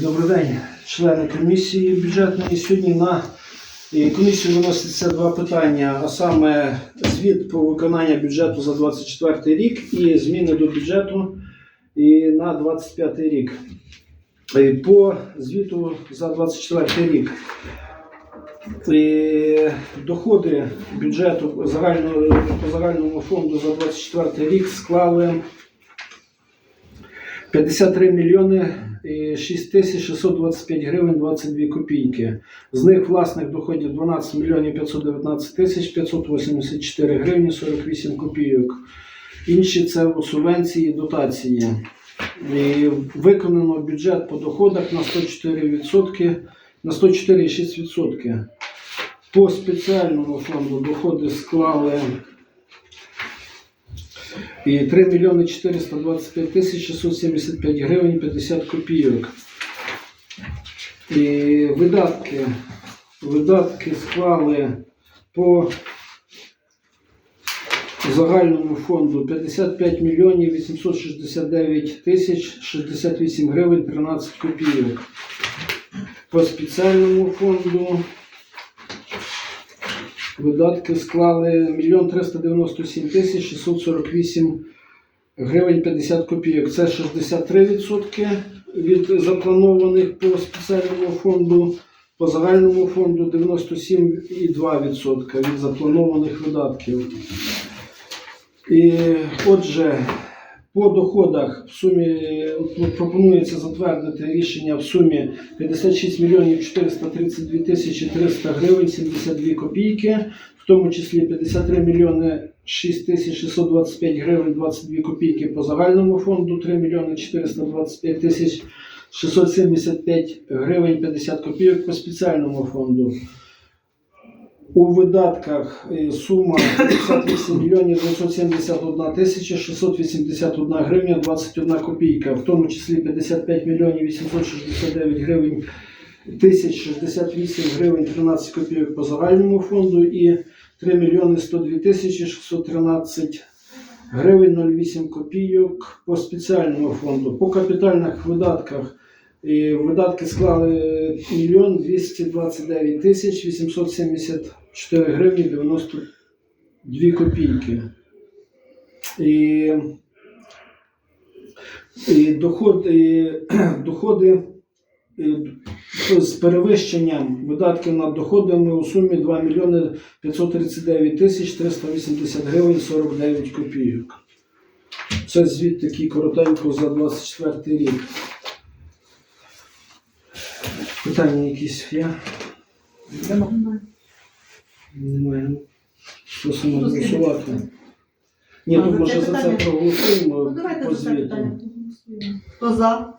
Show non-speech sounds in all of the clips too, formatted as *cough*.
Добрий день, члени комісії бюджетної. Сьогодні на е, комісію виноситься два питання, а саме звіт про виконання бюджету за 24 рік і зміни до бюджету і на 25 рік. Е, По звіту за 24 рік е, доходи бюджету загального, по загальному фонду за 24 рік склали 53 мільйони і 6 тисяч 625 гривень 22 копійки. З них власних доходів 12 мільйонів 519 тисяч 584 гривні 48 копійок. Інші це субвенції і дотації. І виконано бюджет по доходах на 104%, на 104,6%. По спеціальному фонду доходи склали і 3 мільйони 425 тисяч 675 гривень 50 копійок. І видатки, видатки склали по загальному фонду 55 мільйонів 869 тисяч 68 гривень 13 копійок. По спеціальному фонду видатки склали 1 397 тисяч 648 гривень 50 копійок. Це 63% від запланованих по спеціальному фонду. По загальному фонду 97,2% від запланованих видатків. І отже, по доходах в сумі е, пропонується затвердити рішення в сумі 56 мільйонів 432 тисячі 300 гривень 72 копійки, в тому числі 53 мільйони 6 тисяч 625 гривень 22 копійки по загальному фонду, 3 мільйони 425 тисяч 675 гривень 50 копійок по спеціальному фонду. У видатках е, сума 58 мільйонів 971 тисяча 681 гривня 21 копійка, в тому числі 55 мільйонів 869 гривень тисяч 68 гривень 13 копійок по загальному фонду і 3 мільйони 102 тисячі 613 гривень 08 копійок по спеціальному фонду. По капітальних видатках видатки склали 1 229 тисяч 874 гривні 92 копійки. І, і, доход, і *clears throat* доходи і, з перевищенням видатків над доходами у сумі 2 мільйони 539 тисяч 380 гривень 49 копійок. Це звіт такий коротенько за 24 рік. Питання якісь є? Немає. Просимо голосувати. Ні, тут може за це проголосуємо Ну, давайте по за це звіту. питання. Хто за?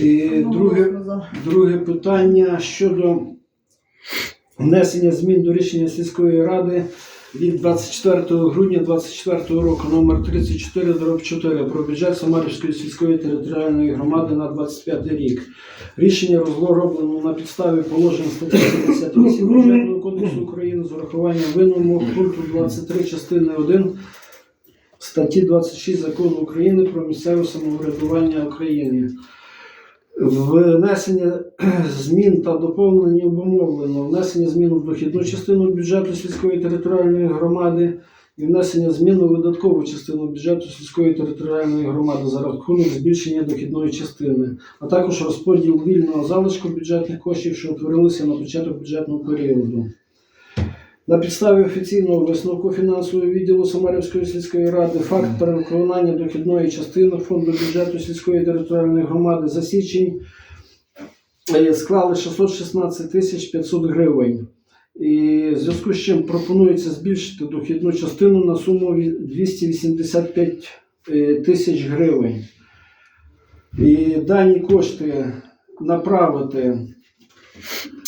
І Ну, друге, хто за? друге питання щодо внесення змін до рішення сільської ради від 24 грудня 2024 року номер 34 4 про бюджет Самарівської сільської територіальної громади на 25 рік. Рішення розроблено на підставі положень статті 78 Бюджетного кодексу України з урахуванням винного пункту 23 частини 1 статті 26 Закону України про місцеве самоврядування України. Внесення *clears throat* змін та доповнення обумовлено внесення змін у дохідну частину бюджету сільської територіальної громади і внесення змін у видаткову частину бюджету сільської територіальної громади за рахунок збільшення дохідної частини, а також розподіл вільного залишку бюджетних коштів, що утворилися на початок бюджетного періоду. На підставі офіційного висновку фінансового відділу Самарівської сільської ради факт перевиконання дохідної частини фонду бюджету сільської територіальної громади за січень е, склали 616 тисяч 500 гривень. І в зв'язку з чим пропонується збільшити дохідну частину на суму 285 е, тисяч гривень. І дані кошти направити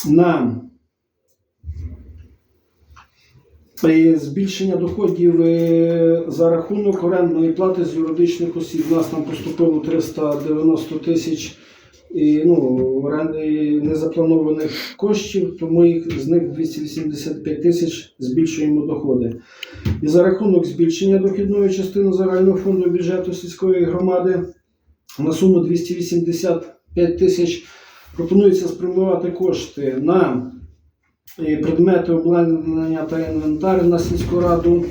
на І збільшення доходів е, за рахунок орендної плати з юридичних осіб. У нас там поступило 390 тисяч і, ну, незапланованих коштів, тому їх, з них 285 тисяч збільшуємо доходи. І за рахунок збільшення дохідної частини загального фонду бюджету сільської громади на суму 285 тисяч пропонується спрямувати кошти на предмети обладнання та інвентар на сільську раду.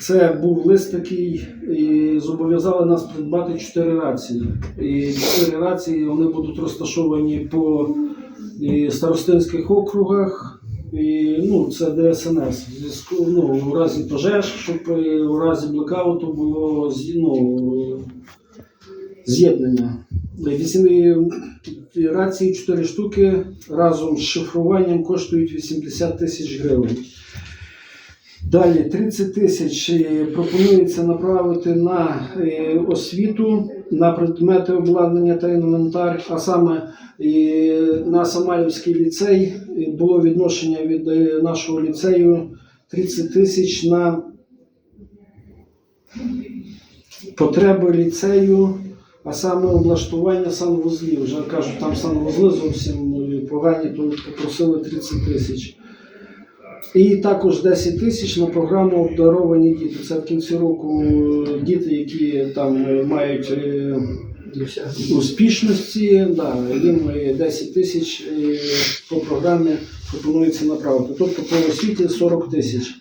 Це був лист такий, і зобов'язали нас придбати 4 рації. І 4 рації вони будуть розташовані по старостинських округах. І, ну, це ДСНС. Ну, у разі пожеж, щоб е, у разі блекауту було ну, з'єднання. Рації 4 штуки. Разом з шифруванням коштують 80 тисяч гривень. Далі 30 тисяч е, пропонується направити на е, освіту, на предмети обладнання та інвентар, а саме е, на Самарівський ліцей. Було відношення від нашого ліцею 30 тисяч на потреби ліцею, а саме облаштування санвузлів. Вже кажуть, там санвузли зовсім е, погані, то попросили 30 тисяч. І також 10 тисяч на програму обдаровані діти. Це в кінці року е, діти, які там е, мають е, успішності, да, їм е, 10 тисяч по програмі пропонується направити. Тобто по освіті 40 тисяч.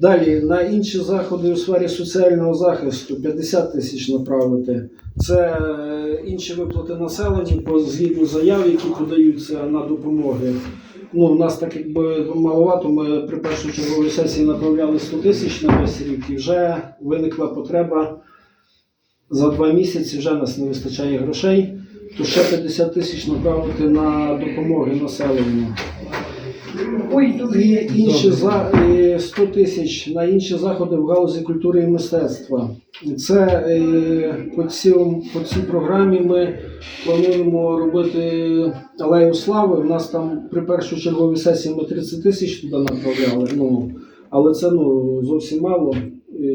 Далі на інші заходи у сфері соціального захисту 50 тисяч направити. Це е, інші виплати населенню по згідно заяв, які подаються на допомоги. Ну, у нас так якби маловато. Ми при першій черговій сесії направляли 100 тисяч на весь рік, і вже виникла потреба за два місяці. Вже нас не вистачає грошей. То ще 50 тисяч направити на допомоги населенню. І інші за 100 тисяч на інші заходи в галузі культури і мистецтва. Це е, по, цьому, по цій програмі ми плануємо робити алею слави. У нас там при першочерговій сесії ми 30 тисяч туди направляли. Ну, але це ну, зовсім мало.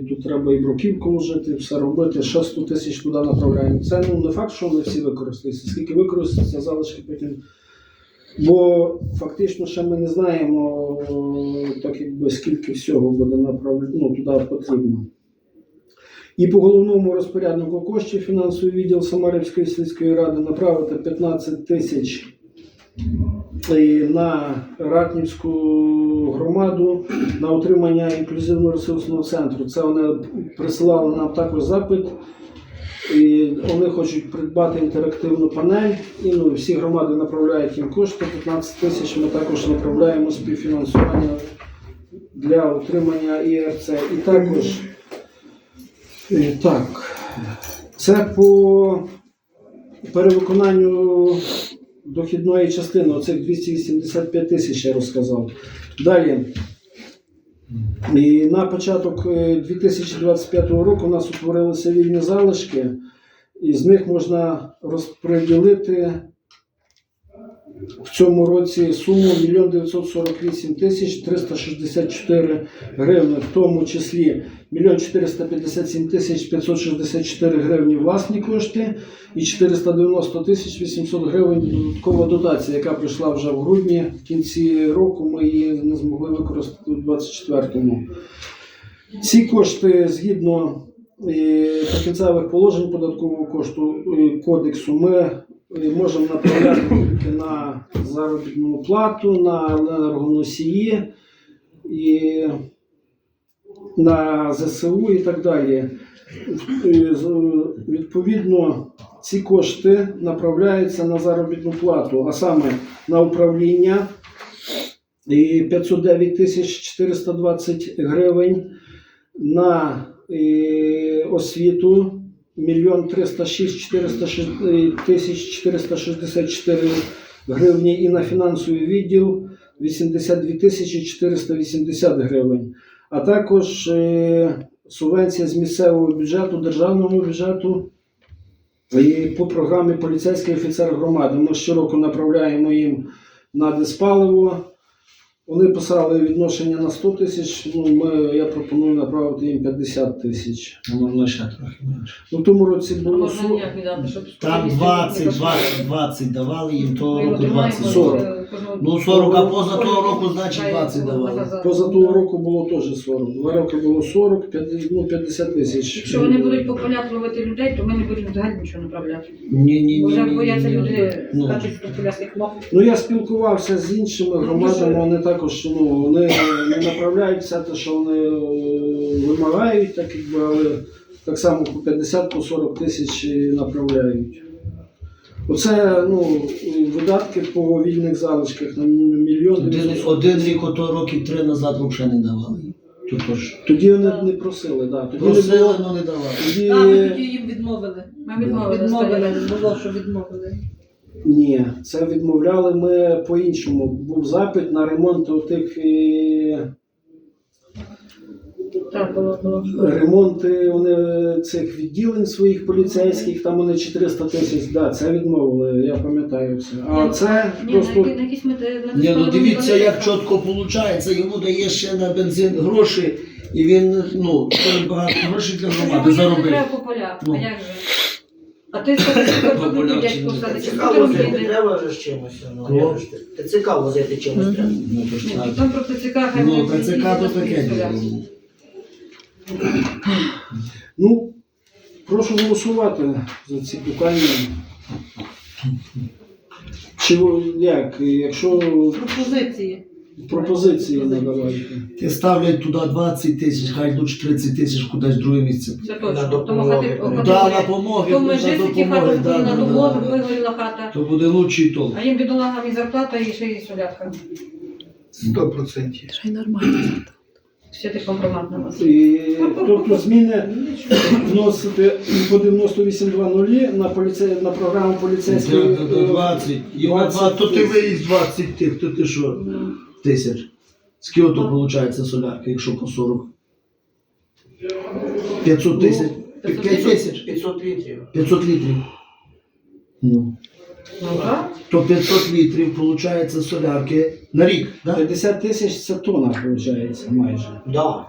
Тут треба і бруківку вжити, все робити. Ще 100 тисяч туди направляємо. Це ну, не факт, що вони всі використаються. Скільки використаються, залишки потім Бо фактично ще ми не знаємо, е, так якби скільки всього буде направлено ну, туди потрібно. І по головному розпоряднику коштів фінансовий відділ Самарівської сільської ради направити 15 тисяч е, на Ратнівську громаду на утримання інклюзивно-ресурсного центру. Це вони присилали нам також запит. І вони хочуть придбати інтерактивну панель. І ну, всі громади направляють їм кошти. 15 тисяч ми також направляємо співфінансування для утримання ІРЦ. І також е, так, це по перевиконанню дохідної частини, оцих 285 тисяч я розказав. Далі. І на початок е, 2025 року у нас утворилися вільні залишки, і з них можна розподілити в цьому році суму 1 948 тисяч 364 гривни, в тому числі 1 457 тисяч 564 гривні власні кошти і 490 тисяч 800 гривень додаткова дотація, яка прийшла вже в грудні. В кінці року ми її не змогли використати у 2024-му. Ці кошти згідно е, прикінцевих положень податкового кошту е, кодексу ми можемо направляти тільки на заробітну плату, на енергоносії і на ЗСУ і так далі. Відповідно, ці кошти направляються на заробітну плату, а саме на управління і 509 тисяч 420 гривень, на освіту 1 306 406 тисяч 464 гривні і на фінансовий відділ 82 тисячі 480 гривень, а також е, субвенція з місцевого бюджету, державного бюджету і по програмі поліцейський офіцер громади. Ми щороку направляємо їм на диспаливо Вони писали відношення на 100 тисяч, ну, ми, я пропоную направити їм 50 тисяч. Можна ще трохи менше. Ну, в тому році було Можна ніяк віддати, щоб Там 20, 20, 20 давали їм того року 20. 40. Ну 40, а поза того року, значить 20 давали. поза того року було теж 40. Два роки було 40, 50, ну, 50 тисяч. Якщо вони будуть по полях ловити людей, то ми не будемо взагалі нічого направляти. Ні, ні, ні. Вже ні, бояться ні, ні. люди, Ну, скачуть по поляських мов. Ну я спілкувався з іншими громадами, вони також ну, вони не направляють все те, що вони е, вимагають, так якби, але так само по 50 по 40 тисяч і направляють. Оце ну, видатки по вільних залишках на мільйон. Один, один рік, ото років три назад взагалі не давали. Тут ж Тоді вони не просили, да. тоді просили, але не давали. Тоді... А, ми тоді їм відмовили. Ми відмовили. Відмовили, було, що відмовили. Ні, це відмовляли ми по-іншому. Був запит на ремонт отих е, Так, було, було. ремонти вони цих відділень своїх поліцейських, там вони 400 тисяч, да, це відмовили, я пам'ятаю все. А це Ні, на просто які- на якісь ми те- на Ні, ну дивіться, як чітко виходить, йому дає ще на бензин гроші, і він, ну, дуже багато грошей для громади їздити заробив. треба по полях, Ну. а як же? А ти скажи, що По полях дядько чи ні? садить, Цікаво возити треба вже з чимось. Ну, я ж ти- Ти цікаво возити чимось треба. Ну, то ж Ні, так. Там про ТЦК, хай Ну, вони ТЦК то таке діло. Ну, прошу голосувати за ці питання. Чи як, якщо Пропозиції. пропозиції надавайте. Ти ставлять туди 20 тисяч, хай йдуть 30 тисяч кудись в друге місце. Це точно. Тому допомоги. хати Ну, Да, на допомоги, То на ми жити ті допомоги, хати да, на да, допомогу, да. вигоріла хата. То буде лучший толк. А їм бідолагам і зарплата, і ще і солятка. Сто процентів. Ще ти компромат на вас. І, тобто зміни вносити по 98.00 на, поліце... на програму поліцейської. До- до- до 20. Йому 20 два- То ти тисяч. виїзд 20 тих, то ти що? Тисяч. Скільки то виходить солярка, якщо по 40? 500 тисяч. 5 тисяч. 500 літрів. 500 літрів. Ну. Ну так. То 500 літрів виходить солярки на рік, да? 50 тисяч це тонна, виходить, майже. Да.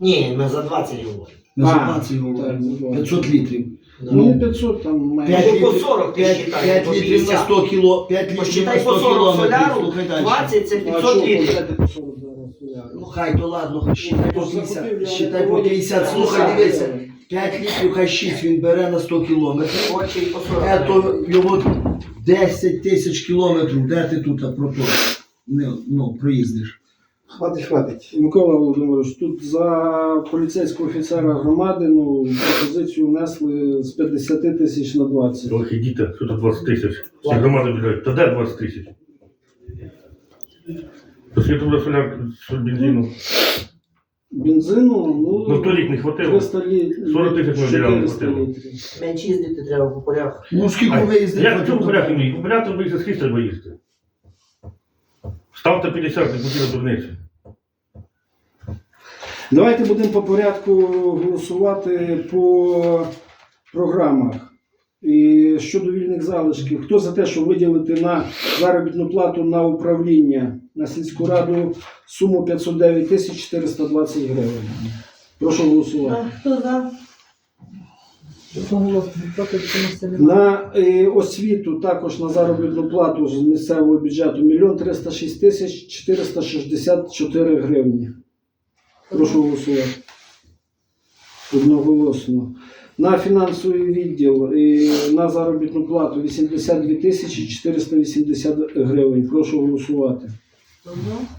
Ні, ми за 20 говоримо. Ми за А, 20 так, говоримо. ну, 500 літрів. Да. Ну, 500, там майже. П'ять Ну, по літрів- 40 ти п'ять- считай, п'ять по літрів на 50. 100 кіло, 5 літрів на Посчитай 100 по 40 кілометрів. соляру, Слухай далі. 20 це 500 що, літрів. взяти по 40 зараз соляру? Ну хай то ладно, хай считай по Ну, 50. Считай по 50. Слухай, дивися. 5 літрів, хай 6 він бере на 100 кілометрів. Очі по 40. Е, то його 10 тисяч кілометрів, де ти тут а, про то, не, ну, проїздиш. Хватить, хватить. Микола Володимирович, тут за поліцейського офіцера громади ну, пропозицію внесли з 50 тисяч на 20. Ох, ідіть, що тут 20 тисяч. Всі громади віддають. Та де 20 тисяч? То скільки буде соляр з бензину? Бензину, ну, Ну, в той рік не хватило. 300 літрів. 40 тисяч ми виділяли, 400 хватило. Менше їздити треба по полях. Ну скільки А виїздиш? Як чому порядку мій? У порядку боїться скільки треба їсти. Ставте 50, не хотіли дурниці. Давайте будемо по порядку голосувати по програмах. І щодо вільних залишків, хто за те, щоб виділити на заробітну плату на управління на сільську раду суму 509 тисяч 420 гривень? Прошу голосувати. А хто за? Одноголосно, проти чомусь немає. На е, освіту також на заробітну плату з місцевого бюджету 1 306 тисяч 464 гривні. Прошу голосувати. Одноголосно. На фінансовий відділ е, на заробітну плату 82 тисячі 480 гривень. Прошу голосувати. Хто за? Хто за?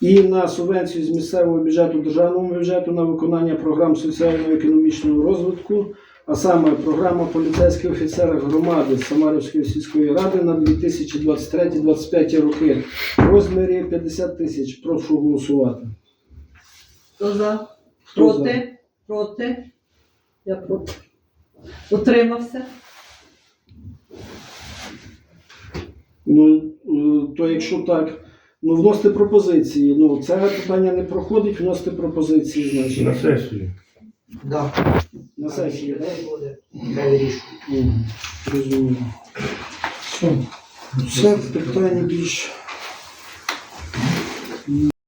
І на субвенцію з місцевого бюджету державному бюджету на виконання програм соціально-економічного розвитку, а саме програма поліцейських офіцерів громади Самарівської сільської ради на 2023-2025 роки в розмірі 50 тисяч. Прошу голосувати. Хто за? Хто Проти? Проти? Я проти. Утримався? Ну, е, то якщо так, ну вносити пропозиції. Ну, це питання не проходить, вносити пропозиції, значить. На сесію. Да. На сесії, так? Розумію. Все. Це питання більш